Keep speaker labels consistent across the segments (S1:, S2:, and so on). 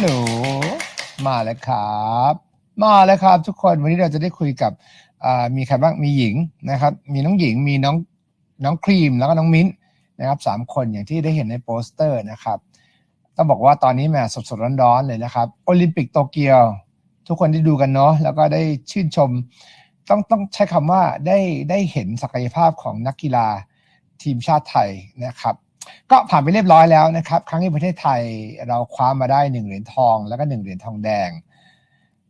S1: ลโหลมาแล้วครับ มาแล้วครับ ทุกคนวันนี้เราจะได้คุยกับมีใครบ้างมีหญิงนะครับ มีน้องหญิงมีน้องน้องครีมแล้วก็น้องมิ้นนะครับสามคนอย่างที่ได้เห็นในโปสเตอร์นะครับ ต้องบอกว่าตอนนี้แหมสดสดๆร้อนๆเลยนะครับโอลิมปิกโตเกียว ทุกคนได้ดูกันเนาะแล้วก็ได้ชื่นชม ต้องต้องใช้คำว่าได้ได้เห็นศักยภาพของนักกีฬาทีมชาติไทยนะครับ ก็ผ่านไปเรียบร้อยแล้วนะครับ ครั้งนี้ประเทศไทยเราคว้ามาได้หนึ่งเหรียญทอง แล้วก็หนึ่งเหรียญทองแดง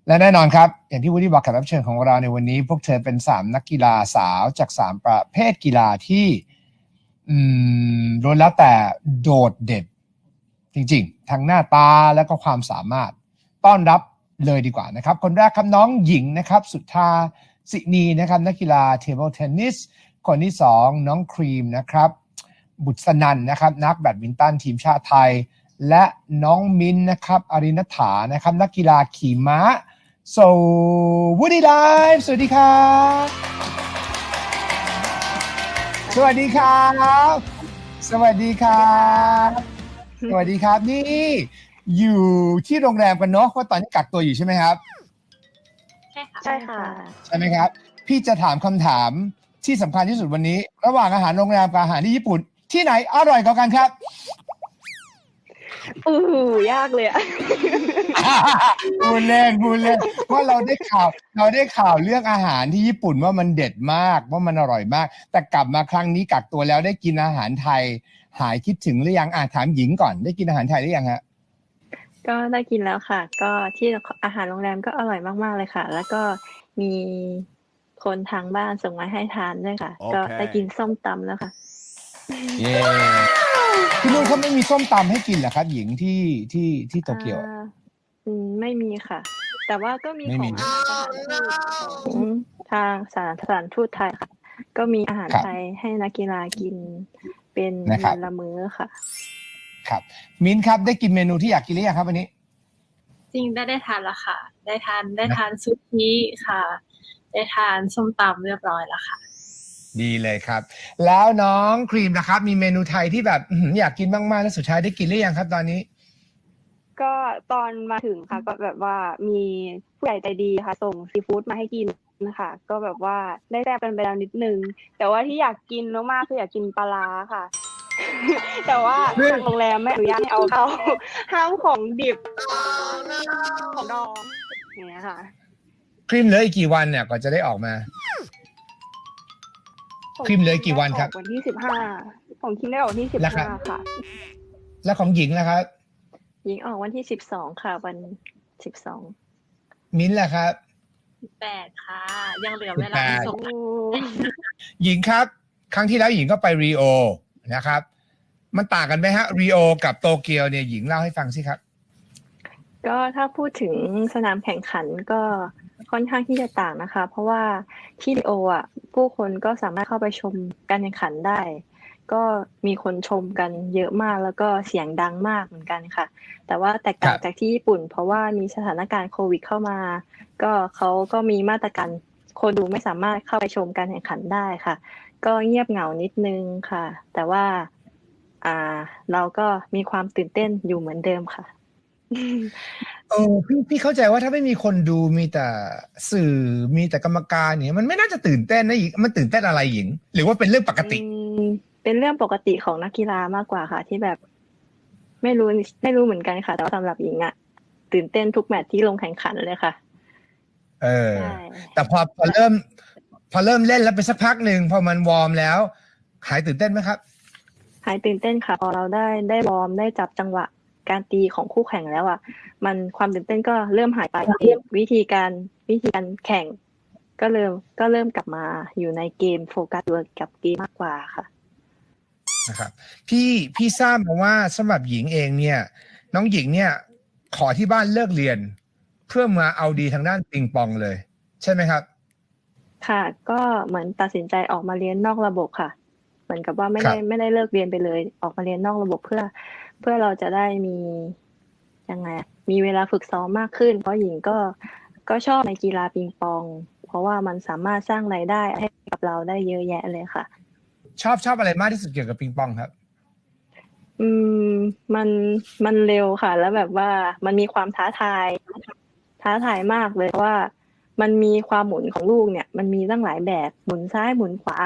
S1: และแน่นอนครับ อย่างที่วูดดี้บอกแขกรับเชิญของเราในวันนี้ พวกเธอเป็นสามนักกีฬาสาวจากสามประเภทกีฬาที่อืมล้วนแล้วแต่โดดเด่นจริงๆ ทั้งหน้าตาและก็ความสามารถต้อนรับเลยดีกว่านะครับ คนแรกครับน้องหญิงนะครับ สุธาสินีนะครับ นักกีฬาเทเบิลเทนนิสคนที่สองน้องครีมนะครับ บุษนันนะครับนักแบดมินตันทีมชาติไทย และน้องมิ้นนะครับอารินฐานะครับนักกีฬาขี่ม้าโซวูดี้ไลฟ์สวัสดีครับสวัสดีครับสวัสดีครับสวัสดีครับนี่อยู่ที่โรงแรมกันเนาะเพราะตอนนี้กักตัวอยู่ใช่ไหมครับ
S2: ใช่ค่ะ
S3: ใช่ค่ะ
S1: ใช่ไหมครับ พี่จะถามคำถามที่สำคัญที่สุดวันนี้ ระหว่างอาหารโรงแรมกับอาหารที่ญี่ปุ่น ที่ไหนอร่อยกว่ากันครับ
S3: อู้หูยากเลยอะ
S1: พูดเล่นพูดเล่นเพราะเราได้ข่าว เราได้ข่าวเรื่องอาหารที่ญี่ปุ่นว่ามันเด็ดมากว่ามันอร่อยมาก แต่กลับมาครั้งนี้กักตัวแล้วได้กินอาหารไทย หายคิดถึงหรือยังอะถามหญิงก่อนได้กินอาหารไทยหรือยังฮะ
S3: ก็ได้กินแล้วค่ะ ก็ที่อาหารโรงแรมก็อร่อยมาก ๆ เลยค่ะ แล้วก็มีคนทางบ้านส่งมาให้ทานด้วยค่ะ
S4: โอเค
S3: ก็ได้กินส้มตำแล้วค่ะ
S1: เย้ที่นู่นเขาไม่มีส้มตำให้กินเหรอครับ หญิงที่ที่ที่โตเกียว
S3: อ่าอืมไม่มีค่ะ แต่ว่าก็มี
S1: ไม่
S3: ข
S1: มี
S3: องสถานทูตของทางสถานสถานทูตไทยค่ะ ก็มีอาหาร
S1: ครับ
S3: ไทยให้นักกีฬากิน เป็น
S1: นะครับ
S3: มื้อละมื้อค่ะ
S1: ครับมิ้นท์ครับได้กินเมนูที่อยากกินหรือยังครับวันนี้
S2: จริงได้ได้ทานแล้วค่ะ ได้ทานได้ทานซุกี้ค่ะ ได้ทานส้มตำเรียบร้อยแล้วค่ะ
S1: ดีเลยครับ แล้วน้องครีมนะครับ มีเมนูไทยที่แบบอื้อหืออยากกินมากๆแล้วสุดท้ายได้กินหรือยังครับตอนนี้
S5: ก็ตอนมาถึงค่ะ ก็แบบว่ามีผู้ใหญ่ใจดีค่ะ ส่งซีฟู้ดมาให้กินนะคะ ก็แบบว่าได้แซ่บกันไปแล้วนิดนึง แต่ว่าที่อยากกินมากๆคืออยากกินปลาร้าค่ะ แต่ว่าทางโรงแรมไม่อนุญาตให้เอาเข้าห้ามของดิบของดองอย่างเงี้ยค่ะ
S1: ครีมเหลืออีกกี่วันเนี่ยก่อนจะได้ออกมา ครีมเหลืออีกกี่วันครับ
S5: วันที่สิบห้าของคิมได้ออกวันที่สิบ
S1: แล้วครั
S5: ห้า
S1: บ
S5: ค่ะ
S1: แล้วของหญิงนะครับ
S3: หญิงออกวันที่สิบสองค่ะ วันสิบสอง
S1: มิ้นท์ล่ะครับ
S2: แปดค่ะ ยังเหลือเวลา
S1: แปด
S2: ส่ง
S1: หญิงครับ ครั้งที่แล้วหญิงก็ไปรีโอนะครับ มันต่างกันไหมฮะรีโอกับโตเกียวเนี่ยหญิงเล่าให้ฟังสิครับ
S3: ก็ถ้าพูดถึงสนามแข่งขันก็ ค่อนข้างที่จะต่างนะคะ เพราะว่าที่ริโออะผู้คนก็สามารถเข้าไปชมการแข่งขันได้ ก็มีคนชมกันเยอะมากแล้วก็เสียงดังมากเหมือนกันค่ะ แต่ว่าแตกต่าง
S1: ครับ
S3: จากที่ญี่ปุ่น เพราะว่ามีสถานการณ์โควิดเข้ามา ก็เขาก็มีมาตรการคนดูไม่สามารถเข้าไปชมการแข่งขันได้ค่ะ ก็เงียบเหงานิดนึงค่ะ แต่ว่าอ่าเราก็มีความตื่นเต้นอยู่เหมือนเดิมค่ะ
S1: เออพี่พี่เข้าใจว่าถ้าไม่มีคนดูมีแต่สื่อมีแต่กรรมการเนี่ยมันไม่น่าจะตื่นเต้นนะหญิงมันตื่นเต้นอะไรหญิง หรือว่าเป็นเรื่องปกติ
S3: อืมเป็นเรื่องปกติของนักกีฬามากกว่าค่ะ ที่แบบ ไม่รู้ไม่รู้เหมือนกันค่ะ แต่ว่าสำหรับหญิงอะตื่นเต้นทุกแมตช์ที่ลงแข่งขันเลยค่ะ
S1: เออ
S3: ใช่
S1: แต่พอพอเริ่ม พอเริ่มเล่นแล้วไปสักพักหนึ่งพอมันวอร์มแล้วหายตื่นเต้นไหมครับ
S3: หายตื่นเต้นค่ะ พอเราได้ได้วอร์มได้จับจังหวะ การตีของคู่แข่งแล้วอะมันความตื่นเต้นก็เริ่มหายไปวิธีการวิธีการแข่ง ก็เริ่มก็เริ่มกลับมาอยู่ในเกมโฟกัสตัวกับเกมมากกว่าค่ะ
S1: นะครับพี่พี่ทราบมาว่าสำหรับหญิงเองเนี่ย น้องหญิงเนี่ย ขอที่บ้านเลิกเรียน เพื่อมาเอาดีทางด้านปิงปองเลย ใช่ไหมครับ
S3: ค่ะ ก็เหมือนตัดสินใจออกมาเรียนนอกระบบค่ะ เหมือนกับว่าไม่
S1: ครั
S3: ได้
S1: บ
S3: ไม่ได้เลิกเรียนไปเลย ออกมาเรียนนอกระบบเพื่อ เพื่อเราจะได้มียังไงอะมีเวลาฝึกซ้อมมากขึ้น เพราะหญิงก็ก็ชอบในกีฬาปิงปอง เพราะว่ามันสามารถสร้างรายได้ให้กับเราได้เยอะแยะเลยค่ะ
S1: ชอบชอบอะไรมากที่สุดเกี่ยวกับปิงปองครับ
S3: ออืมมันมันเร็วค่ะ แล้วแบบว่ามันมีความท้าทาย ท้าทายมากเลยเพราะว่า มันมีความหมุนของลูกเนี่ย มันมีตั้งหลายแบบหมุนซ้ายหมุนขวา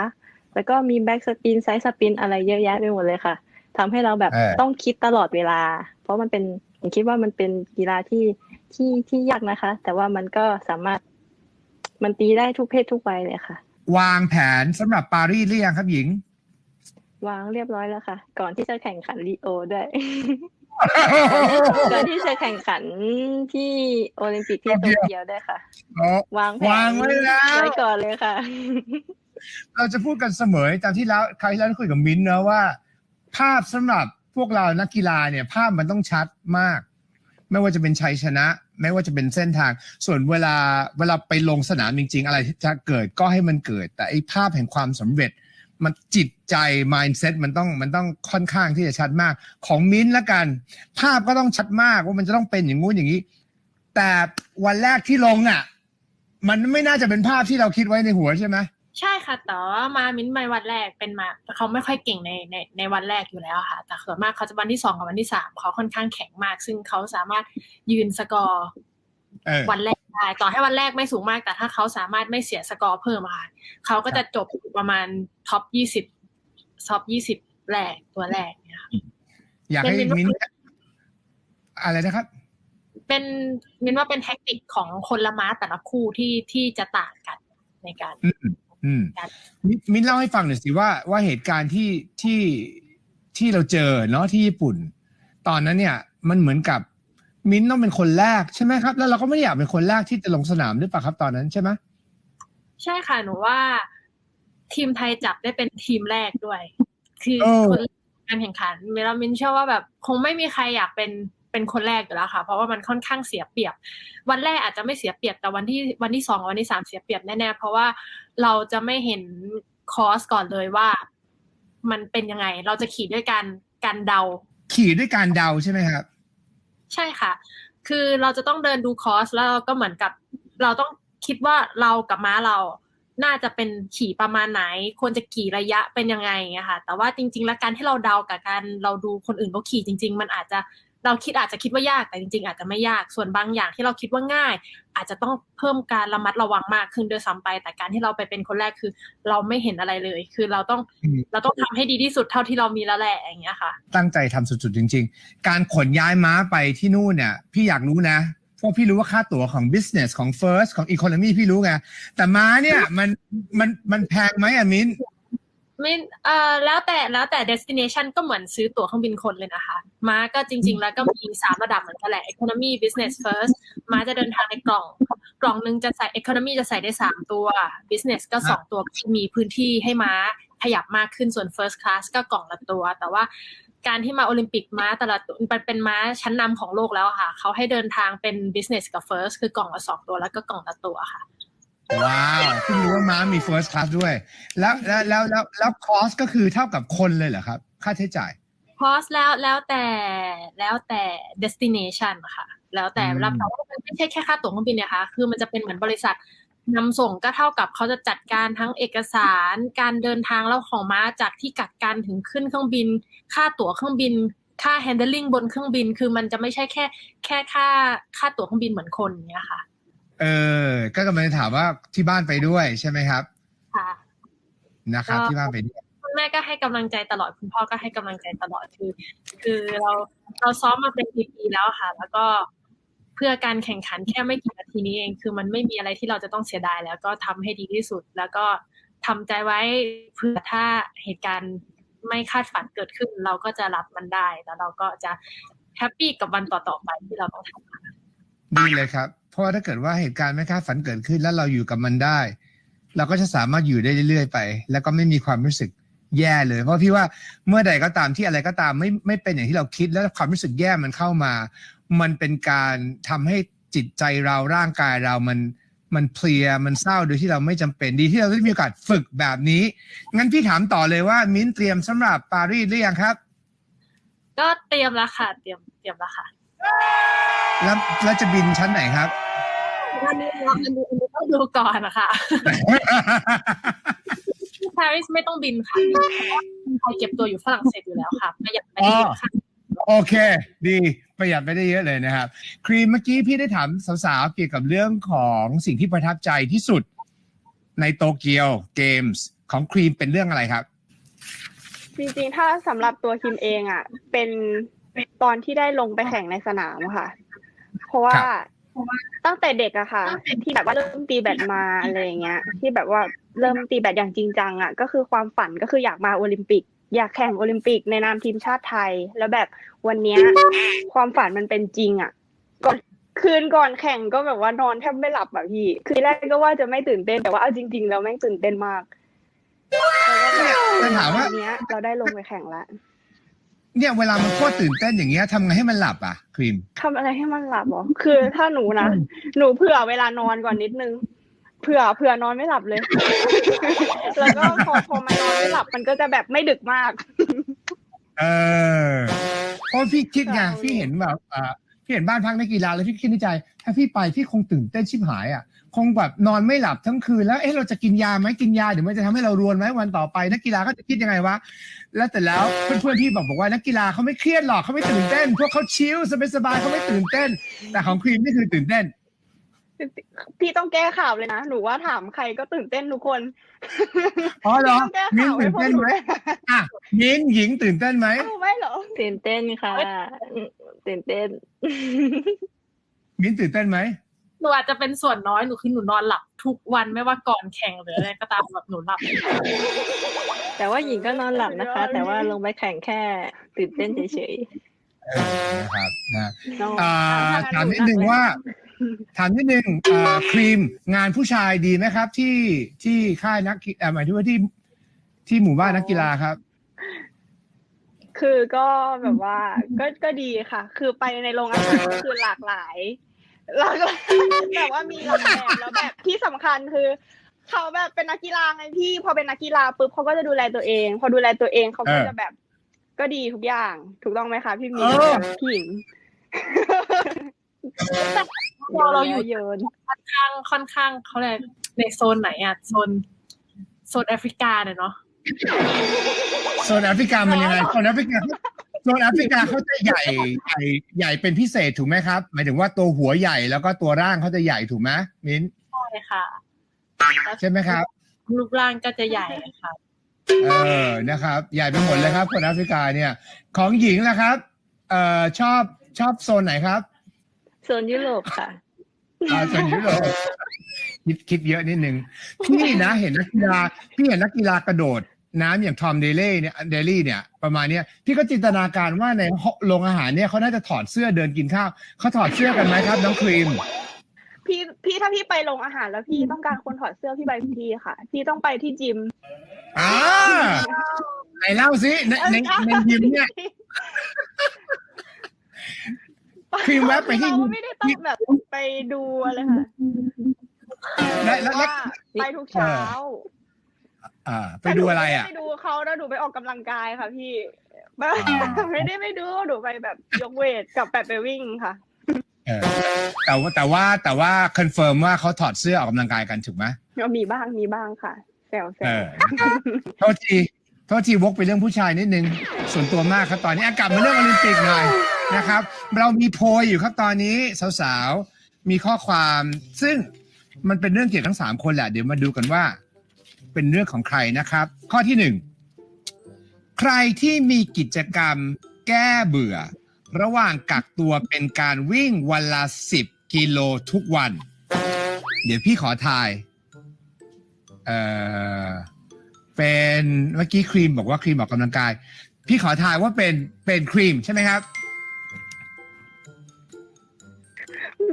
S3: แล้วก็มีแบ็กสปินไซด์สปินอะไรเยอะแยะไปหมดเลยค่ะ ทำให้เราแบบ
S1: เออ
S3: ต้องคิดตลอดเวลา เพราะมันเป็นผมคิดว่ามันเป็นกีฬาที่ที่ที่ยากนะคะ แต่ว่ามันก็สามารถมันตีได้ทุกเพศทุกวัยเลยค่ะ
S1: วางแผนสำหรับปารีสหรือยังครับหญิง
S3: วางเรียบร้อยแล้วค่ะ ก่อนที่จะแข่งขันรีโอด้วยก่อนที่จะแข่งขันที่โอลิมปิกที่โตเกียวด้วยค่ะวางแผน
S1: วางไว้แล้ว
S3: ไว้ก่อนเลยค่ะ
S1: เราจะพูดกันเสมอตามที่แล้วคราวที่แล้วเราคุยกับมิ้นท์นะว่า ภาพสำหรับพวกเรานักกีฬาเนี่ยภาพมันต้องชัดมาก ไม่ว่าจะเป็นชัยชนะ ไม่ว่าจะเป็นเส้นทาง ส่วนเวลาเวลาไปลงสนามจริง ๆ อะไรที่จะเกิดก็ให้มันเกิด แต่ไอ้ภาพแห่งความสำเร็จ มันจิตใจ mindset มันต้องมันต้องค่อนข้างที่จะชัดมาก ของมิ้นท์ละกัน ภาพก็ต้องชัดมากว่ามันจะต้องเป็นอย่างงู้นอย่างนี้ แต่วันแรกที่ลงอะ มันไม่น่าจะเป็นภาพที่เราคิดไว้ในหัวใช่ไหม
S2: ใช่ค่ะ แต่ว่ามามิ้นท์มาวันแรกเป็นมาเขาไม่ค่อยเก่งในในในวันแรกอยู่แล้วค่ะ แต่ส่วนมากเขาจะวันที่สองกับวันที่สามเขาค่อนข้างแข็งมาก ซึ่งเขาสามารถยืนสกอร์
S1: เออ
S2: วันแรกได้ต่อให้วันแรกไม่สูงมาก แต่ถ้าเขาสามารถไม่เสียสกอร์เพิ่มอะค่ะเขาก็จะจบประมาณท็อปยี่สิบท็อปยี่สิบแรกตัวแรกเนี่ยค่ะ
S1: อยากให้
S2: เป็นมิ้นท์
S1: มิ้นท์อะไรนะครับ
S2: เป็นมินว่าเป็นแท็กติกของคนละม้าแต่ละคู่ที่ที่จะต่างกันในการ
S1: อืมอืม
S2: ครับ
S1: มินมิ้นเล่าให้ฟังหน่อยสิว่าว่าเหตุการณ์ที่ที่ที่เราเจอเนาะที่ญี่ปุ่น ตอนนั้นเนี่ย มันเหมือนกับมิ้นต้องเป็นคนแรกใช่ไหมครับ แล้วเราก็ไม่ได้อยากเป็นคนแรกที่จะลงสนามหรือเปล่าครับตอนนั้นใช่ไหม
S2: ใช่ค่ะหนูว่า ทีมไทยจับได้เป็นทีมแรกด้วย คือ
S1: เออ
S2: คนการแข่งขันเมลามินเชื่อว่าแบบ คงไม่มีใครอยากเป็น เป็นคนแรกอยู่แล้วค่ะ เพราะว่ามันค่อนข้างเสียเปรียบ วันแรกอาจจะไม่เสียเปรียบแต่วันที่วันที่สองกับวันที่สามเสียเปรียบแน่ๆเพราะว่าเราจะไม่เห็นคอร์สก่อนเลยว่า มันเป็นยังไง เราจะขี่ด้วยการการเดา
S1: ขี่ด้วยการเดาใช่ไหมครับ
S2: ใช่ค่ะ คือเราจะต้องเดินดูคอร์สแล้วเราก็เหมือนกับ เราต้องคิดว่าเรากับม้าเราน่าจะเป็นขี่ประมาณไหน ควรจะขี่ระยะเป็นยังไงอย่างเงี้ยค่ะ แต่ว่าจริง ๆ แล้วการที่เราเดากับการเราดูคนอื่นเขาขี่จริง ๆ มันอาจจะ เราคิดอาจจะคิดว่ายากแต่จริงๆ อาจจะไม่ยากส่วนบางอย่างที่เราคิดว่าง่าย อาจจะต้องเพิ่มการระมัดระวังมากขึ้นด้วยซ้ำไป แต่การที่เราไปเป็นคนแรกคือ เราไม่เห็นอะไรเลย คือเราต้อง
S1: อืม
S2: เราต้องทำให้ดีที่สุดเท่าที่เรามีแล้วแหละอย่างเงี้ยค่ะ
S1: ตั้งใจทำสุดๆจริง ๆ การขนย้ายม้าไปที่นู่นเนี่ยพี่อยากรู้นะเพราะพี่รู้ว่าค่าตั๋วของ business ของ first ของ economy พี่รู้ไงแต่ม้าเนี่ยมันมันมันแพงไหมอะมิ้น
S2: ไม่เอ่อแล้วแต่แล้วแต่ destination ก็เหมือนซื้อตั๋วเครื่องบินคนเลยนะคะ ม้าก็จริง ๆ แล้วก็มีสามระดับเหมือนกันแหละ economy business first ม้าจะเดินทางในกล่อง กล่องหนึงจะใส่ economy จะใส่ได้สามตัว business ก็สองตัวมีพื้นที่ให้ม้าขยับมากขึ้นส่วน first class ก็กล่องละตัว แต่ว่าการที่มาโอลิมปิกม้าแต่ละตัวมันเป็นม้าชั้นนำของโลกแล้วค่ะ เขาให้เดินทางเป็น business กับ first คือกล่องละสองตัวแล้วก็กล่องละตัวค่ะ
S1: ว้าวเพิ่งรู้ว่าม้ามี first class ด้วย แล้วแล้วแล้วแล้วแล้ว cost ก็คือเท่ากับคนเลยเหรอครับ ค่าใช้จ่าย
S2: คอสแล้วแล้วแต่แล้วแต่ destination ค่ะ แล้วแต่
S1: อืม
S2: รับแต่ว่ามันไม่ใช่แค่ค่าตั๋วเครื่องบินนะคะ คือมันจะเป็นเหมือนบริษัทนำส่งก็เท่ากับเขาจะจัดการทั้งเอกสารการเดินทางแล้วของม้าจากที่กักกันถึงขึ้นเครื่องบิน ค่าตั๋วเครื่องบิน ค่า handling บนเครื่องบิน คือมันจะไม่ใช่แค่ แค่ค่าค่าตั๋วเครื่องบินเหมือนคนอย่างเนี้ยค่ะ
S1: เออ ก็กำลังจะถามว่าที่บ้านไปด้วยใช่ไหมครับ
S2: ค่ะ
S1: นะครับ
S2: ก็
S1: ที่บ้านไปด้วย
S2: คุณแม่ก็ให้กำลังใจตลอดคุณพ่อก็ให้กำลังใจตลอดคือ คือเราเราซ้อมมาเป็นปีๆแล้วค่ะ แล้วก็เพื่อการแข่งขันแค่ไม่กี่นาทีนี้เองคือมันไม่มีอะไรที่เราจะต้องเสียดายแล้วก็ทำให้ดีที่สุด แล้วก็ทำใจไว้เพื่อถ้าเหตุการณ์ไม่คาดฝันเกิดขึ้น เราก็จะรับมันได้แล้วเราก็จะแฮปปี้กับวันต่อๆไปที่เราต้องทำ
S1: ดีเลยครับ เพราะว่าถ้าเกิดว่าเหตุการณ์ไม่คาดฝันเกิดขึ้น แล้วเราอยู่กับมันได้ เราก็จะสามารถอยู่ได้เรื่อยๆไป แล้วก็ไม่มีความรู้สึกแย่เลย เพราะพี่ว่าเมื่อใดก็ตามที่อะไรก็ตามไม่ไม่เป็นอย่างที่เราคิดแล้วความรู้สึกแย่มันเข้ามา มันเป็นการทำให้จิตใจเราร่างกายเรามันมันเพลียมันเศร้าโดยที่เราไม่จำเป็นดีที่เราได้มีโอกาสฝึกแบบนี้ งั้นพี่ถามต่อเลยว่า มิ้นเตรียมสำหรับปารีสหรือยังครับ
S2: ก็เตรียมแล้วค่ะ เตรียมเตรียมแล้วค่ะ
S1: แล้วแล้วจะบินชั้นไหนครับ
S2: อันนี้อันนี้อันนี้ต้องดูก่อนนะคะที่ปารีสไม่ต้องบินค่ะมีใครเก็บตัวอยู่ฝรั่งเศสอยู่แล้วค่ะประหยัดไปได้เยอะค่ะ
S1: โอเค ดีประหยัดไปได้เยอะเลยนะครับ ครีมเมื่อกี้พี่ได้ถามสาวๆเกี่ยวกับเรื่องของสิ่งที่ประทับใจที่สุด ในโตเกียวเกมส์ของครีมเป็นเรื่องอะไรครับ
S5: จริงๆ ถ้าสำหรับตัวคิมเองอะ เป็น ตอนที่ได้ลงไปแข่งในสนามค่ะ เพราะว่า
S1: ครับ
S5: ตั้งแต่เด็กอะค่ะ ที่แบบว่าเริ่มตีแบดมาอะไรอย่างเงี้ย ที่แบบว่าเริ่มตีแบดอย่างจริงจังอะก็คือความฝันก็คืออยากมาโอลิมปิก อยากแข่งโอลิมปิกในนามทีมชาติไทย แล้วแบบวันเนี้ยความฝันมันเป็นจริงอะก่อนคืนก่อนแข่งก็แบบว่านอนแทบไม่หลับอะพี่คือแรกก็ว่าจะไม่ตื่นเต้นแต่ว่าเอาจริง ๆ แล้วแม่งตื่นเต้นมากแล้วก็แบบ
S1: จะถามว่า
S5: วันเนี้ยเราได้ลงไปแข่งแล้ว
S1: เนี่ยเวลามันโคตรตื่นเต้นอย่างเงี้ยทำไงให้มันหลับอะครีม
S5: ทำอะไรให้มันหลับเหรอคือถ้าหนูนะหนูเผื่อเวลานอนก่อนนิดนึงเผื่อเผื่อนอนไม่หลับเลย แล้วก็พอพอมานอนไม่หลับมันก็จะแบบไม่ดึกมาก
S1: เออเพราะพี่คิดไง
S5: ใช่
S1: พี่เห็นแบบอ่าพี่เห็นบ้านพักนักกีฬาแล้วพี่คิดในใจ ถ้าพี่ไปพี่คงตื่นเต้นชิบหายอะ คงแบบนอนไม่หลับทั้งคืนแล้วเอ๊ะเราจะกินยาไหมกินยาเดี๋ยวมันจะทำให้เรารวนไหมวันต่อไปนักกีฬาก็จะคิดยังไงวะแล้วแต่แล้วเพื่อนๆพี่บอกบอกว่านักกีฬาเขาไม่เครียดหรอกเขาไม่ตื่นเต้น พวกเขาชิลสบายๆเขาไม่ตื่นเต้น แต่ของครีมนี่คือตื่นเต้น
S5: พี่ต้องแก้ข่าวเลยนะ หนูว่าถามใครก็ตื่นเต้นทุกคน
S1: อ๋อเหรอ
S5: พี่ต้องแก้
S1: มิ้น
S5: ข่าวให้
S1: ตื่น
S5: พวก
S1: เต้น
S5: หนู
S1: ไหม
S5: ด้วย
S1: อะมิ้นหญิงตื่นเต้นไหม
S5: อ้าวไม่เหรอ
S3: ตื่นเต้นค่ะอืมตื่นเต้น
S1: มิ้นตื่นเต้นไหม
S2: ห นูอาจจะเป็นส่วนน้อยหนูคือหนูนอนหลับทุกวันไม่ว่าก่อนแข่งหรืออะไรก็ตามแบบหนูหลับ
S3: แต่ว่าหญิงก็นอนหลับนะคะ แต่ว่าลงไปแข่งแค่ตื่นเต้นเฉย
S1: เออนะครับนะ
S3: ๆน้อง
S1: อ่าถามนิดนึงว่าถามนิดนึงอ่าครีมงานผู้ชายดีไหมครับ ที่ที่ค่ายนักกีเอ่อหมายถึงว่าที่ที่หมู่บ้านนักกีฬาครับ
S5: คือก็แบบว่าก็ก็ดีค่ะ คือไปในโรงอาหารก็คือหลากหลาย หลากหลายแบบว่ามีหลายแบบแล้วแบบที่สำคัญคือเขาแบบเป็นนักกีฬาไงพี่ พอเป็นนักกีฬาปุ๊บเขาก็จะดูแลตัวเอง พอดูแลตัวเองเขาก็
S1: เออ
S5: จะแบบ ก็ดีทุกอย่าง ถูกต้องไหมคะพี่มี
S1: เออ
S5: กับพี่หญิง
S2: พอเราอยู่
S5: เยิน
S2: ค่อนข้างค่อนข้างเขาเลยกในโซนไหนอะโซนโซนแอฟริกาเนี่ยเนาะ
S1: โซนแอฟริกามันยังไงโซนแอฟริกา โซนแอฟริกาเขาจะใหญ่ใหญ่ใหญ่เป็นพิเศษถูกไหมครับ หมายถึงว่าตัวหัวใหญ่แล้วก็ตัวร่างเขาจะใหญ่ถูกไหมมิ้น
S2: ใช่ค่ะ
S1: ใช่ไหมครับ
S2: รูปร่างก็จะใหญ่ค่ะ
S1: เออนะครับ ใหญ่ไปหมดเลยครับคนแอฟริกาเนี่ย ของหญิงนะครับ เอ่อชอบชอบโซนไหนครับ
S3: โซนยุโรปค่ะ
S1: อ่าส่วนยุโรปคิดคิดเยอะนิดนึงพี่นะเห็นนักกีฬาพี่เห็นนักกีฬากระโดด น้ำอย่างทอมเดเล่เนี่ยเดลี่เนี่ยประมาณเนี้ยพี่ก็จินตนาการว่าในโรงอาหารเนี่ยเขาน่าจะถอดเสื้อเดินกินข้าวเขาถอดเสื้อกันไหมครับน้องครีม
S5: พี่พี่ถ้าพี่ไปโรงอาหารแล้วพี่ต้องการคนถอดเสื้อพี่ไปทุกทีค่ะ พี่ต้องไปที่จิม
S1: อ่าไหนเล่าสิในในในยิมเนี่ยครีมแวะไปที่ยิม
S5: เราไม่ได้ต้องแบบไปดูอะไรค่ะ
S1: และและและ
S5: ว่าไปทุกเช้า
S1: อ่า ไปดูอะไรอะ
S5: แต่หนูไม่ได้ไปดูเขาแล้วหนูไปออกกำลังกายค่ะพี่
S1: อ่า
S5: ไม่ได้ไปดูหนูไปแบบยกเวทกับแบบไปวิ่งค่ะ
S1: เออแต่ว่าแต่ว่าแต่ว่าคอนเฟิร์มว่าเขาถอดเสื้อออกกำลังกายกันถูกไหม
S5: ก็มีบ้างมีบ้างค่ะแซวแซ
S1: เอ
S5: ว
S1: อนะครับโทษทีโทษทีวกไปเรื่องผู้ชายนิดนึง ส่วนตัวมากครับตอนนี้อะกลับมาเรื่องโอลิมปิกหน่อยนะครับ เรามีโพยอยู่ครับตอนนี้สาวๆมีข้อความซึ่งมันเป็นเรื่องเกี่ยวกับทั้งสามคนแหละเดี๋ยวมาดูกันว่า เป็นเรื่องของใครนะครับ ข้อที่หนึ่งใครที่มีกิจกรรมแก้เบื่อ ระหว่างกักตัวเป็นการวิ่งวันละสิบกิโลทุกวัน เดี๋ยวพี่ขอทาย เอ่อเป็นเมื่อกี้ครีมบอกว่าครีมออกกำลังกาย พี่ขอทายว่าเป็นเป็นครีมใช่ไหมครับ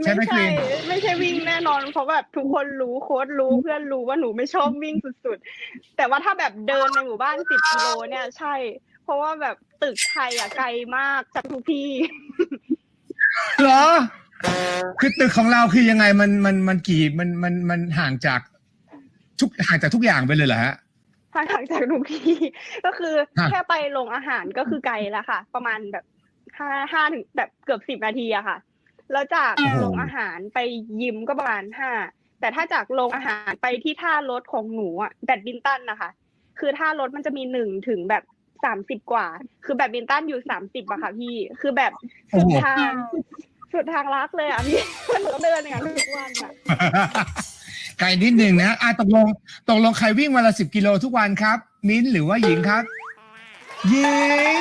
S1: ใช่ไหม
S5: ไม่
S1: ครี
S5: ใช่
S1: ม
S5: ไม่ใช่วิ่งแน่นอนเพราะแบบทุกคนรู้โค้ดรู้เพื่อนรู้ว่าหนูไม่ชอบวิ่งสุดๆ แต่ว่าถ้าแบบเดินในหมู่บ้านสิบกิโลเนี่ยใช่ เพราะว่าแบบตึกไทยอะไกลมากจากทุกที่
S1: เหรอ คือตึกของเราคือยังไงมันมันมันกี่มันมันมันห่างจากทุกห่างจากทุกอย่างไปเลยเหรอฮะ
S5: ทางทางจากทุกที่ก็คือ
S1: ฮะ
S5: แค่ไปโรงอาหารก็คือไกลแล้วค่ะ ประมาณแบบห้าห้าถึงแบบเกือบสิบนาทีอะค่ะ แล้วจากโรงอาหารไปยิมก็ประมาณห้าแต่ถ้าจากโรงอาหารไปที่ท่ารถของหนูอะแบดมินตันนะคะ คือถ้ารถมันจะมีหนึ่งถึงแบบสามสิบกว่า คือแบบบินตันอยู่สามสิบอะค่ะพี่ คือแบบสุดทางสุดทางรักเลยอะพี่มันต้องเดินอย่างนั้นทุกวันอะ
S1: ไกลนิดหนึ่งนะอะตกลงตกลงใครวิ่งวันละสิบกิโลทุกวันครับ มิ้นท์หรือว่าหญิงครับ หญิ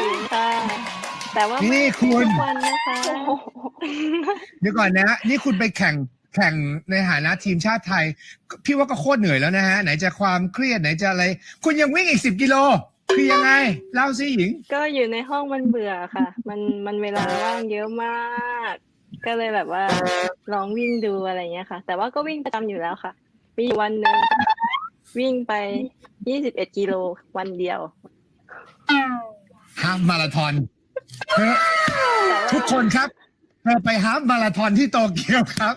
S1: ง
S3: ค่ะ แต่ว่า
S1: นี่
S3: ไม่
S1: คุณ
S3: ทุกวันนะคะ
S1: เดี๋ยวก่อนนะ นี่คุณไปแข่งแข่งในฐานะทีมชาติไทย พี่ว่าก็โคตรเหนื่อยแล้วนะฮะ ไหนจะความเครียดไหนจะอะไร คุณยังวิ่งอีกสิบกิโล คือยังไง เล่าสิหญิง
S3: ก็อยู่ในห้องมันเบื่อค่ะ มันมันเวลาว่างเยอะมาก ก็เลยแบบว่าลองวิ่งดูอะไรเงี้ยค่ะ แต่ว่าก็วิ่งประจำอยู่แล้วค่ะ มีอยู่วันหนึ่งวิ่งไปยี่สิบเอ็ดกิโลวันเดียว
S1: ฮาล์ฟมาราธอนเธอ
S3: แต่ว่า
S1: ทุกคนครับเธอไปฮาล์ฟมาราธอนที่โตเกียวครับ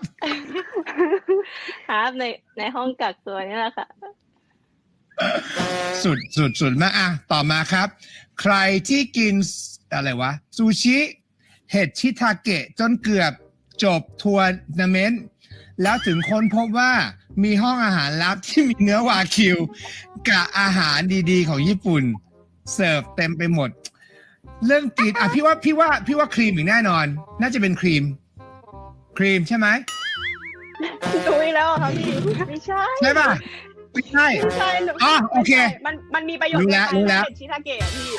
S3: ฮาร์ฟในในห้องกักตัวนี่แหละค่ะ
S1: สุดสุดสุดมากอะต่อมาครับ ใครที่กินอะไรวะ ซูชิ เห็ดชิทาเกะจนเกือบจบทัวร์นาเมนต์แล้วถึงค้นพบว่ามีห้องอาหารลับที่มีเนื้อวาคิว กับอาหารดีๆ ของญี่ปุ่น เสิร์ฟเต็มไปหมด เรื่องกินอะพี่ว่าพี่ว่าพี่ว่าครีมอย่างแน่นอน น่าจะเป็นครีม ครีมใช่ไหม
S5: ดูอีกแล้วเหรอค่ะพี่ไม่ใช่
S1: ใช่ป่ะไม่ใช่
S5: ไม่ใช่หนู
S1: อ๋อโอเค
S5: ไม่ใช่มันมันมีประโยชน์
S1: รู้แล้วรู้แล้ว
S5: เห็นชิทาเกะอะพี่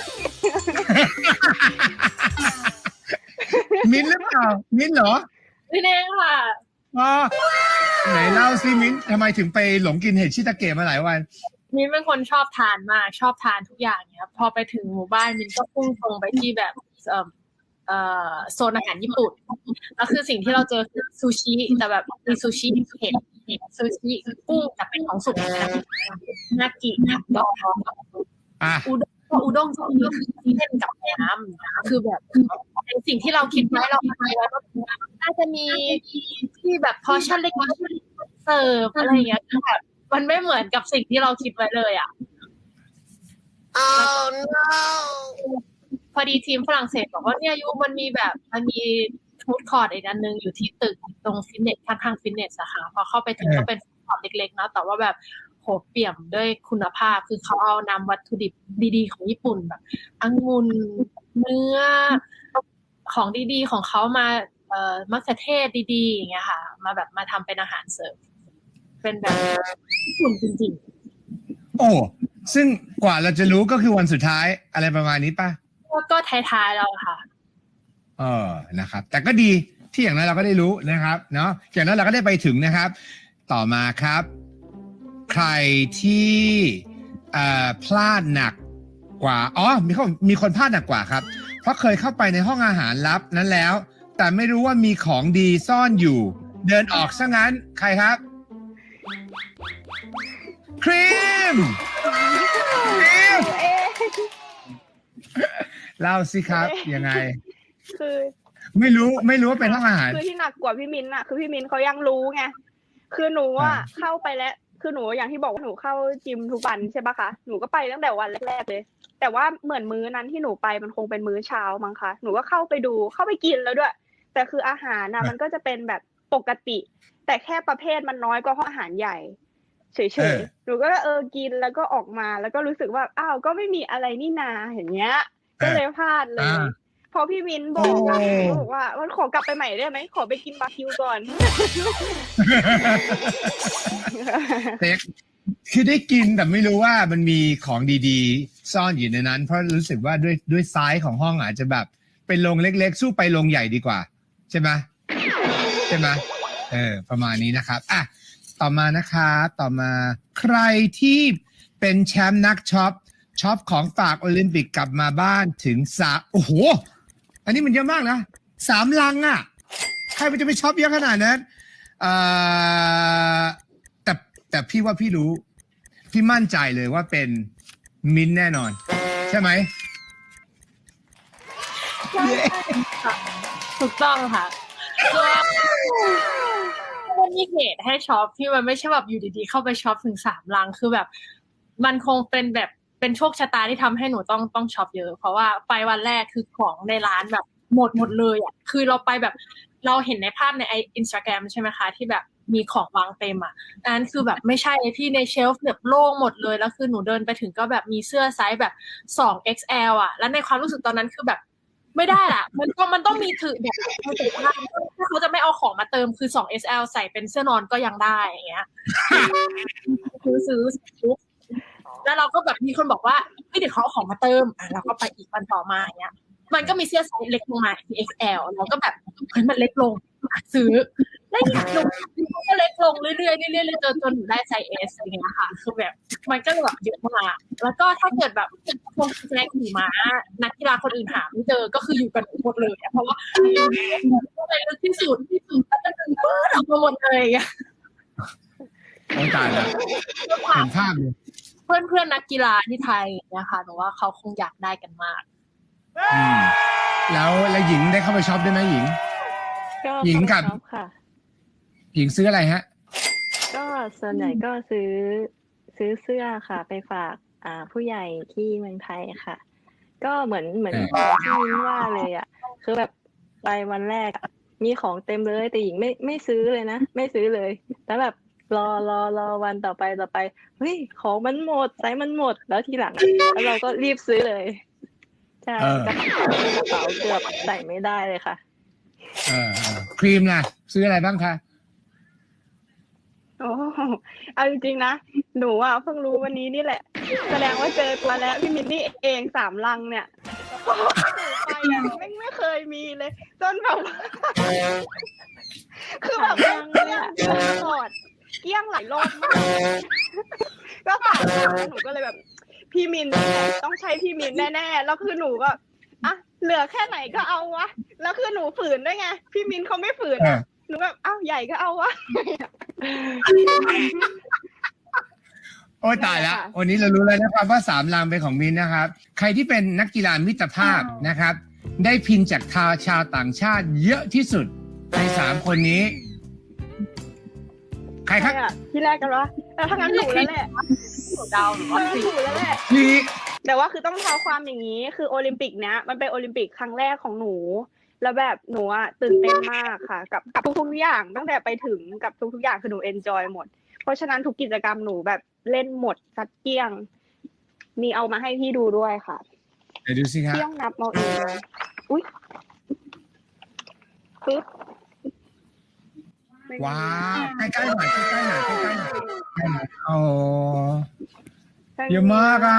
S1: มิ้นท์หรือเปล่ามิ้นท์เหรอ
S2: พี่เองค่ะ
S1: อ๋อไหนเล่าซิมิ้นท์ทำไมถึงไปหลงกินเห็ดชิตาเกะมาหลายวัน
S2: มินเป็นคนชอบทานมากชอบทานทุกอย่างเนี่ยพอไปถึงหมู่บ้านมินก็พุ่งตรงไปที่แบบเอ่อเอ่อโซนอาหารญี่ปุ่นแล้วคือสิ่งที่เราเจอคือซูชิแต่แบบมีซูชิเห็ดซูชิกุ้งแต่เป็นของสุกนะนากิผักดอง
S1: อะ
S2: อุด้งอุด้งจะมีคือเส้นกับน้ำคือแบบในสิ่งที่เราคิดไว้เราคิดไว้ว่าน่าจะมีที่แบบพอชั่นเล็กๆเสิร์ฟอะไรอย่างเงี้ยคือแบบ มันไม่เหมือนกับสิ่งที่เราคิดไว้เลยอะพอดีทีมฝรั่งเศสบอกว่าเนี่ยยูมันมีแบบมันมีฟูดคอร์ดอีกอันนึงอยู่ที่ตึกตรงฟิตเนสข้างๆฟิตเนสอะค่ะพอเข้าไปถึงก็เป็นฟูดคอร์ดเล็กๆเนอะแต่ว่าแบบโหเปี่ยมด้วยคุณภาพ คือเขาเอานำวัตถุดิบดีๆ ของญี่ปุ่นแบบองุ่นเนื้อของดีๆ ของเขามาเอ่อมะเขือเทศดีๆอย่างเงี้ยค่ะ มาแบบมาทำเป็นอาหารเสริม เป็นแบบญี่ปุ่นจริง
S1: โอ้ซึ่งกว่าเราจะรู้ก็คือวันสุดท้ายอะไรประมาณนี้ป่ะ
S2: ๆก็ก็ท้ายๆแล้วค่ะ
S1: เออ นะครับ แต่ก็ดีที่อย่างนั้นเราก็ได้รู้นะครับ เนาะอย่างนั้นเราก็ได้ไปถึงนะครับ ต่อมาครับ ใครที่เอ่อพลาดหนักกว่า อ๋อ มีคนมีคนพลาดหนักกว่าครับ เพราะเคยเข้าไปในห้องอาหารลับนั้นแล้ว แต่ไม่รู้ว่ามีของดีซ่อนอยู่ เดินออกซะงั้น ใครครับ ครีมครีม
S5: เอ๊ะ
S1: เล่าสิครับยังไง
S5: คือ
S1: ไม่รู้ไม่รู้ว่าเป็นห้องอาหาร
S5: คือที่หนักกว่าพี่มินท์อะคือพี่มินท์เขายังรู้ไงคือหนูอะ
S1: อ่า
S5: เข้าไปแล้วคือหนูอย่างที่บอกว่าหนูเข้าจิมทุกวันใช่ปะคะหนูก็ไปตั้งแต่วันแรกๆเลย แต่ว่าเหมือนมื้อนั้นที่หนูไปมันคงเป็นมื้อเช้ามั้งคะหนูก็เข้าไปดูเข้าไปกินแล้วด้วย แต่คืออาหารนะมันก็จะเป็นแบบปกติ แต่แค่ประเภทมันน้อยกว่าห้องอาหารใหญ่เฉ
S1: เอยอ
S5: ๆหนูก็เออกินแล้วก็ออกมาแล้วก็รู้สึกว่าอ้าวก็ไม่มีอะไรนี่นาอย่างเงี้ย ก็เลยพลาดเลย
S1: อ่า
S5: พอพี่มินบอกอะ
S1: โอ้
S5: หนูบอกว่ามันขอกลับไปใหม่ได้ไหมขอไปกินบาร์คิวก่อน
S1: แต่คือได้กินแต่ไม่รู้ว่ามันมีของดีๆ ซ่อนอยู่ในนั้น เพราะรู้สึกว่าด้วยด้วยไซส์ของห้องอาจจะแบบ เป็นโรงเล็กๆ สู้ไปโรงใหญ่ดีกว่า ใช่ไหมใช่ไหม เออประมาณนี้นะครับอะต่อมานะครับต่อมาใครที่เป็นแชมป์นักช็อปช็อปของฝากโอลิมปิกกลับมาบ้านถึงสามโอ้โห อันนี้มันเยอะมากนะสามลังอะ ใครมันจะไปช็อปเยอะขนาดนั้นเอ่อแต่แต่พี่ว่าพี่รู้ พี่มั่นใจเลยว่าเป็นมินท์แน่นอน ใช่ไหม
S2: ถูกต้องค่ะคือว่า มีเหตุให้ช็อปที่มันไม่ใช่แบบอยู่ดีๆ เข้าไปช็อปถึงสามลังคือแบบ มันคงเป็นแบบเป็นโชคชะตาที่ทำให้หนูต้องต้องช็อปเยอะ เพราะว่าไปวันแรกคือของในร้านแบบหมดหมดเลยอะคือเราไปแบบเราเห็นในภาพในไออินสตาแกรมใช่ไหมคะที่แบบมีของวางเต็มอะอันนั้นคือแบบไม่ใช่ที่ในเชลฟ์แบบโล่งหมดเลย แล้วคือหนูเดินไปถึงก็แบบมีเสื้อไซส์แบบสอง XL อะ แล้วในความรู้สึกตอนนั้นคือแบบ ไม่ได้ละมันก็มันต้องมีถือแบบมันถือผ้าถ้าเขาจะไม่เอาของมาเติมคือสอง SL ใส่เป็นเสื้อนอนก็ยังได้อย่างเงี้ยซื้อซื้อซื้อแล้วเราก็แบบมีคนบอกว่าไม่เดี๋ยวเขาเอาของมาเติมอะเราก็ไปอีกวันต่อมาอย่างเงี้ย มันก็มีเสื้อไซส์เล็กลงมา XL เราก็แบบเฮ้ยมันเล็กลงซื้อ แล้วลงก็เล็กลงเรื่อยๆเรื่อยๆจนจนถึงได้ไซส์ S อะไรเงี้ยค่ะ คือแบบมันก็แบบเยอะมากแล้วก็ถ้าเกิดแบบพวกแจ็คหนีม้า นักกีฬาคนอื่นหาไม่เจอก็คืออยู่กันหมดเลยอะเพราะว่าก็เลยลึกที่สุดที่สุดแล้วก็ดึงปื้ดออกมาหมดเลยอะ
S1: โอ้ตายแล้วเห็นภาพเลย
S2: เพื่อนเพื่อนๆนักกีฬาที่ไทยนะคะหนูว่าเขาคงอยากได้กันมาก
S1: อืมแล้วแล้วหญิงได้เข้าไปช็อปด้วยไหมหญิง
S3: ก็
S1: หญิงกับ หญิงซื้ออะไรฮะ
S3: ก็ส่วนใหญ่ก็ซื้อซื้อเสื้อค่ะ ไปฝากอ่าผู้ใหญ่ที่เมืองไทยค่ะ ก็เหมือนเหมือน
S1: เออ
S3: ที่มิ้นว่าเลยอะคือแบบไปวันแรกอะมีของเต็มเลยแต่หญิงไม่ไม่ซื้อเลยนะไม่ซื้อเลยแล้วแบบรอรอรอวันต่อไปต่อไปเฮ้ยของมันหมดไซส์มันหมดแล้วทีหลังอะแล้วเราก็รีบซื้อเลยใช่
S1: เออ
S3: กระเป๋ากระเป๋าเกือบใส่ไม่ได้เลยค่ะ
S1: เออเออครีมล่ะ ซื้ออะไรบ้างคะ
S5: โอ้เอาจริงๆนะ หนูอะเพิ่งรู้วันนี้นี่แหละ แสดงว่าเจอตัวแล้วพี่มินนี่เองสามลังเนี่ยไปอะไม่ไม่เคยมีเลย จนแบบว่าคือแบบ
S3: ลังเลยอะ
S5: เกลี้ยงตลอดเกลี้ยงหลายรอบมากก็สามลังหนูก็เลยแบบ พี่มินต้องใช้พี่มินแน่ๆ แล้วคือหนูก็อะเหลือแค่ไหนก็เอาวะ แล้วคือหนูฝืนด้วยไง พี่มินเขาไม่ฝืน
S1: อ
S5: อะ หนูแบบอ้าวใหญ่ก็เอาวะ
S1: โอ้ยตายแล้ว
S5: นั่นแหละค่ะ
S1: วันนี้เรารู้แล้วนะครับว่าสามลางเป็นของมินนะครับ ใครที่เป็นนักกีฬามิตรภาพนะครับ ได้พินจากทาวชาวต่างชาติเยอะที่สุดในสามคนนี้ ใครครับ
S5: ใช่อะที่แรกกันวะแต่ถ้างั้นหนูแล้วแหละ
S2: หนูเดาหนูว่า
S5: ถ้างั้นหนูแล้วแหละ
S1: พี่
S5: แต่ว่าคือต้องเท้าความอย่างนี้ คือโอลิมปิกเนี้ยมันเป็นโอลิมปิกครั้งแรกของหนู แล้วแบบหนูอะตื่นเต้นมากค่ะ กับกับทุกๆอย่างตั้งแต่ไปถึงกับทุกๆอย่างคือหนูเอนจอยหมด เพราะฉะนั้นทุกกิจกรรมหนูแบบเล่นหมดสัดเกลี้ยง มีเอามาให้พี่ดูด้วยค่ะ
S1: เดี๋ยวดูสิครับ
S5: พี่ต้องนับเอาเองเลยอุ้ยปึ๊บ
S1: ว้าวใกล้ๆหน่อยใกล้ๆหน่อยใกล้ๆหน่อยใกล้ๆหน่อยโอ้เยอะมากอะ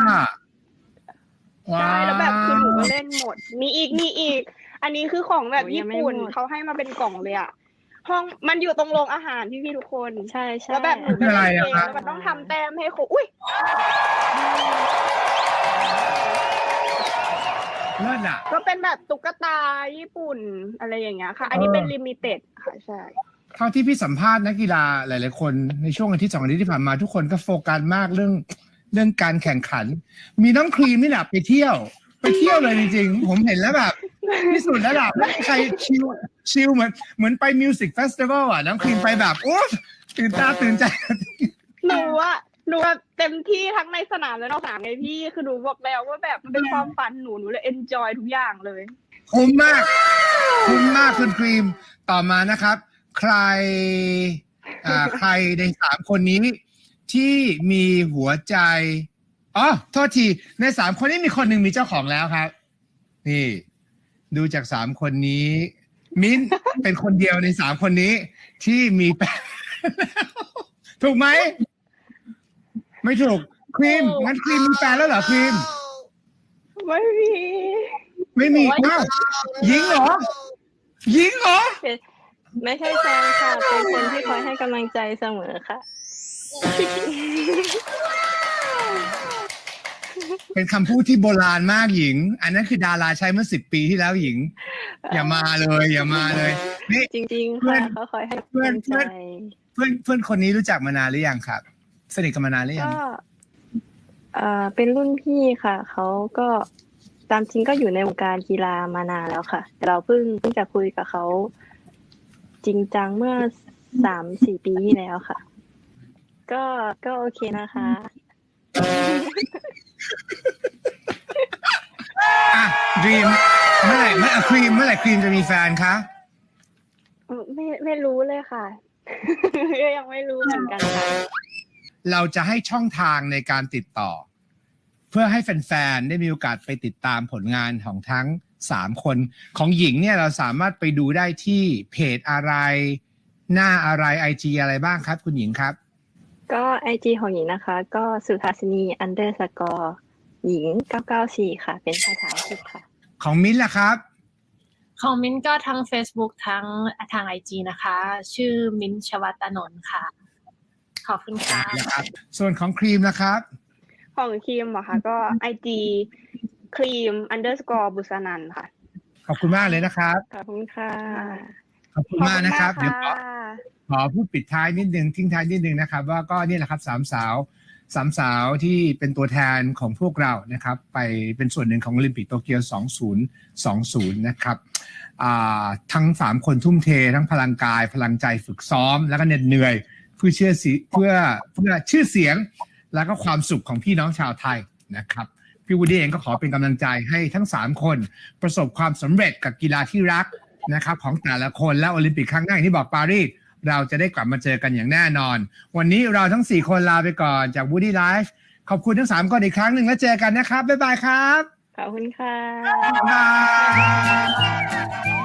S1: ว้า
S5: ใช่
S1: ว
S5: แล้วแบบคือหนูก็เล่นหมด มีอีกมีอีก อันนี้คือของแบบ
S3: โอ้ยยั
S5: ญี่
S3: งไม่
S5: ปุ่น
S3: หมด
S5: เขาให้มาเป็นกล่องเลยอะห้องมันอยู่ตรงโรงอาหารพี่พี่ๆทุกคน
S3: ใช่ใช่
S5: แล้วแบบหนู
S1: คืออะไร
S5: เล่น
S1: อะ
S5: เอง
S1: ครับ
S5: แล้วมันต้องทำแต้มให้ครบอุ้ย
S1: เลิศอะ
S5: ก็เป็นแบบตุ๊กตาญี่ปุ่นอะไรอย่างเงี้ยค่ะ อันนี้
S1: เออ
S5: เป็นลิมิเต็ดค่ะใช่
S1: เท่าที่พี่สัมภาษณ์นักกีฬาหลาย ๆ คนในช่วงอาทิตย์สองอาทิตย์ที่ผ่านมาทุกคนก็โฟกัสมากเรื่องเรื่องการแข่งขัน มีน้องครีมนี่แหละไปเที่ยว ไปเที่ยวเลยจริง ๆ ผมเห็นแล้วแบบ ที่สุดแล้วล่ะไม่มีใครชิลชิลเหมือนเหมือนไปมิวสิกเฟสติวัลอะน้องครีมไปแบบโอ้ตื่นตาตื่นใจ
S5: หนูอะหนูแบบเต็มที่ทั้งในสนามและนอกสนามไงพี่คือหนูบอกแล้วว่าแบบมันเป็นความฝันหนูหนูเลยเอนจอยทุกอย่างเลย
S1: คุ้มมาก คุ้มมากคุณครีมต่อมานะครับ ใครอ่าใครในสามคนนี้ ที่มีหัวใจอ๋อโทษทีในสามคนนี้มีคนหนึ่งมีเจ้าของแล้วครับ นี่ ดูจากสามคนนี้ มิ้นท์เป็นคนเดียวในสามคนนี้ ที่มีแฟนถูกไหม ไม่ถูกครีมงั้นครีมมีแฟนแล้วเหรอครีม
S5: ไม่มี
S1: ไม่มีอ้าวยิงเหรอยิงเหรอ
S3: ไม่ใช่แฟนค่ะ เป็นคนที่คอยให้กำลังใจเสมอค่ะ
S1: เป็นคำพูดที่โบราณมากหญิง อันนั้นคือดาราใช้เมื่อสิบปีที่แล้วหญิง อย่ามาเลย อย่ามาเลยนี่
S3: จริงๆ
S1: เพื่อ
S3: ค่ะ
S1: น
S3: เขาคอยให้
S1: เพื่
S3: กำ
S1: อน
S3: ลังใจ
S1: เพื่อนเพื่อนคนนี้รู้จักมานานหรือยังครับ สนิทกันมานานหรือยัง
S3: ก็เอ่อเป็นรุ่นพี่ค่ะ เขาก็ตามจริงก็อยู่ในวงการกีฬามานานแล้วค่ะ แต่เราเพิ่งเพิ่งจะคุยกับเขาจริงจังเมื่อสามสี่ปีที่แล้วค่ะ ก็ก็โอเคนะคะ
S1: อะ ดรีมเมื่อไหร่เมื่อครีมเมื่อไหร่ครีมจะมีแฟนคะ
S5: เออไม่ไม่รู้เลยค่ะก็ยังไม่รู้เหมือนกันค่ะ
S1: เราจะให้ช่องทางในการติดต่อ เพื่อให้แฟนๆได้มีโอกาสไปติดตามผลงานของทั้งสามคนของหญิงเนี่ยเราสามารถไปดูได้ที่เพจอะไร หน้าอะไรไอจีอะไรบ้างครับ คุณหญิงครับ
S3: ก็ไอจีของหญิงนะคะ ก็สุทัศนี underscore หญิง994ค่ะ เป็นภาษาอังกฤษค่ะ
S1: ของมิ้นท์ล่ะครับ
S2: ของมิ้นก็ทั้ง Facebook ทั้งทาง IG นะคะ ชื่อมิ้นท์ชวัตนนท์ค่ะ ขอบคุณค่ะ
S1: นะครับ ส่วนของครีมนะครับ
S5: ของครีมเหรอคะก็ไอจีครีม underscore บุษนันค่ะ
S1: ขอบคุณมากเลยนะครับ
S3: ขอบคุณค่ะ
S1: ขอบคุณมากนะครับ
S5: ขอ
S1: เดี๋ยว
S5: ณ
S1: ขอ
S5: ค่ะ
S1: ขอพูดปิดท้ายนิดนึงทิ้งท้ายนิดนึงนะครับ ว่าก็นี่แหละครับสามสาวสามสาวที่เป็นตัวแทนของพวกเรานะครับ ไปเป็นส่วนหนึ่งของโอลิมปิกโตเกียว 2020 นะครับอ่าทั้ง 3 คนทุ่มเท ทั้งพลังกาย พลังใจฝึกซ้อม แล้วก็เหน็ดเหนื่อย เพื่อเชื่อสีเพื่อเพื่อชื่อเสียง แล้วก็ความสุขของพี่น้องชาวไทยนะครับพี่วูดดี้เองก็ขอเป็นกำลังใจให้ทั้ง 3 คนประสบความสำเร็จกับกีฬาที่รัก นะครับของแต่ละคนและโอลิมปิกครั้งหน้าอย่างที่บอกปารีสเราจะได้กลับมาเจอกันอย่างแน่นอน วันนี้เราทั้ง 4 คนลาไปก่อนจาก Woody Life ขอบคุณทั้ง 3 คนอีกครั้งหนึ่งแล้วเจอกันนะครับ บ๊ายบายครับ
S3: ขอบคุณค่ะ
S1: บ๊ายบาย